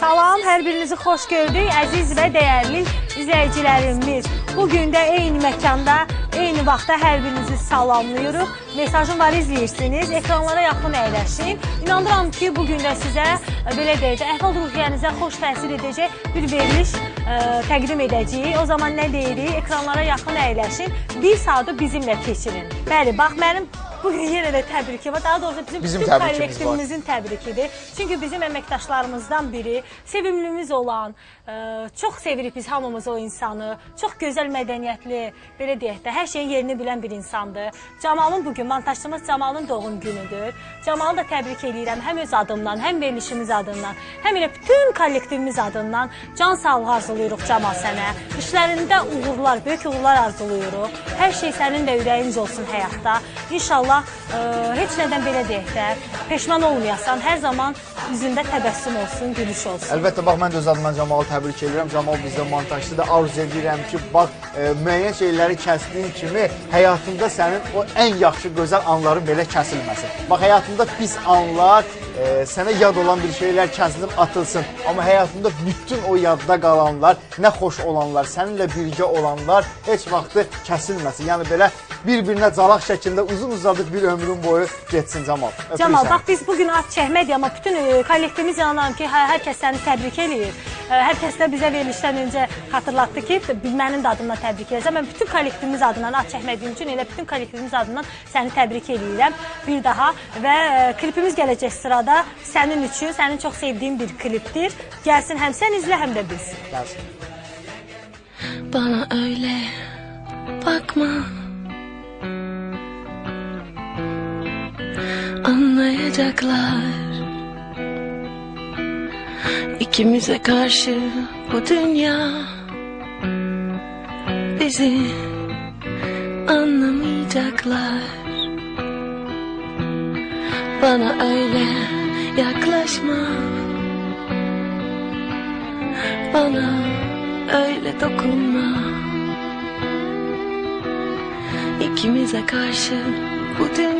hər birinizi xoş gördük, əziz və dəyərli izləyicilərimiz. Bu gün də eyni məkanda, eyni vaxtda hər birinizi salamlayırıq. Mesajım var izləyirsiniz, ekranlara yaxın əyləşin. İnanıram ki, bu gün də sizə e, belə deyək, əhval-ruhiyyənizə xoş təsir edəcək bir veriliş ə, təqdim edəcəyik. O zaman nə deyirik? Ekranlara yaxın əyləşin. Bir saatı bizimlə keçirin. Bəli, bax mənim Bugün yenə də təbrikim var. Daha doğrusu bizim, Bizim bütün kollektivimizin təbrikidir. Çünki bizim əməkdaşlarımızdan biri, sevimlimiz olan, ə, çox sevirik biz hamımız o insanı. Çox gözəl mədəniyyətli, belə deyək də, hər şeyin yerini bilən bir insandır. Camalın bugün montajçımız Camalın doğum günüdür. Camalı da təbrik eləyirəm həm öz adımdan, həm verilişimiz adından, həm elə bütün kollektivimiz adından can sağlığı arzulayırıq Camal sənə. İşlərində uğurlar, böyük uğurlar arzulayırıq. Hər şey sənin də ürəyinc olsun həyatda. İnşallah ə, heç nədən belə deyək də, peşman olmayasan, hər zaman üzündə təbəssüm olsun, gülüş olsun. Əlbəttə bax mən də öz adımdan Camalı təbrik edirəm. Camal bizdə montajçıdır. Arzu edirəm ki, bax e, müəyyən şeyləri kəsdiyin kimi həyatında sənin o ən yaxşı gözəl anların belə kəsilməsin. Bax həyatında pis anlar, e, sənə yad olan bir şeylər kəsilib atılsın. Amma həyatında bütün o yadda qalanlar, nə xoş olanlar, səninlə birgə olanlar heç vaxtı kəsilməsin. Yəni belə bir-birinə calaq şəklində uzun-uzadıq bir ömrün boyu getsin Camal. Camal, səni. bax biz bugün ad çəkmədik, amma bütün e, kollektivimiz inanıram ki, hə, hər kəs səni təbrik eləyir. E, Hər kəs də bizə verilişdən öncə xatırlatdı ki, mənim də adımdan təbrik edəcəm. Mən bütün kollektivimiz adından ad çəkmədiyim üçün elə bütün kollektivimiz adından səni təbrik eləyirəm bir daha və e, klipimiz gələcək sırada sənin üçün, sənin çox sevdiyin bir klipdir. Gəlsin həm sən izlə, həm də biz. Gəlsin. Bana öyle bakma Anlayacaklar İkimize karşı bu dünya Bizi anlamayacaklar. Bana öyle yaklaşma. Bana öyle dokunma. İkimize karşı bu dünya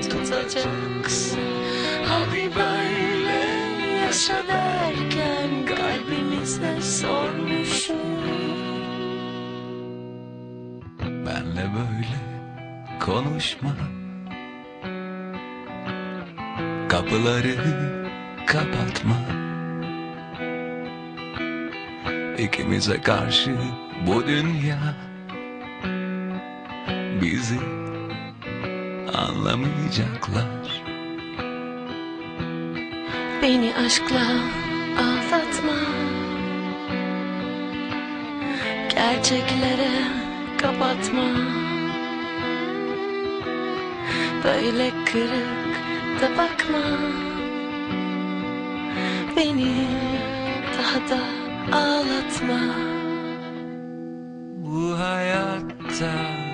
tutacaksa Hadi böyle yaşa derken kalbimize sormuş mu? Benle böyle konuşma. Kapıları kapatma. İkimize karşı bu dünya Bizi anlamayacaklar. Beni aşkla aldatma. Gerçeklere kapatma. Böyle kırık da bakma. Beni daha da ağlatma. Bu hayatta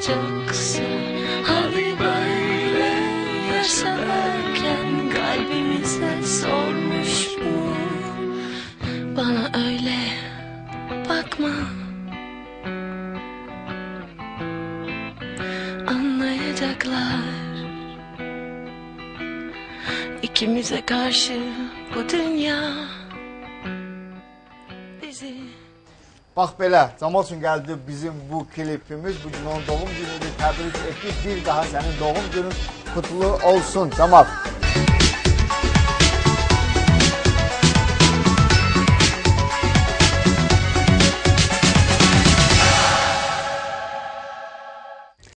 tutacaksa Hadi böyle yaşa derken kalbimize sormuş mu? Bana öyle bakma. Anlayacaklar. İkimize karşı bu dünya Bizi Bax belə, Camal üçün gəldi bizim bu klipimiz. Bu gün onun doğum günüdür. Təbrik etdik. Bir daha sənin doğum günün kutlu olsun Camal.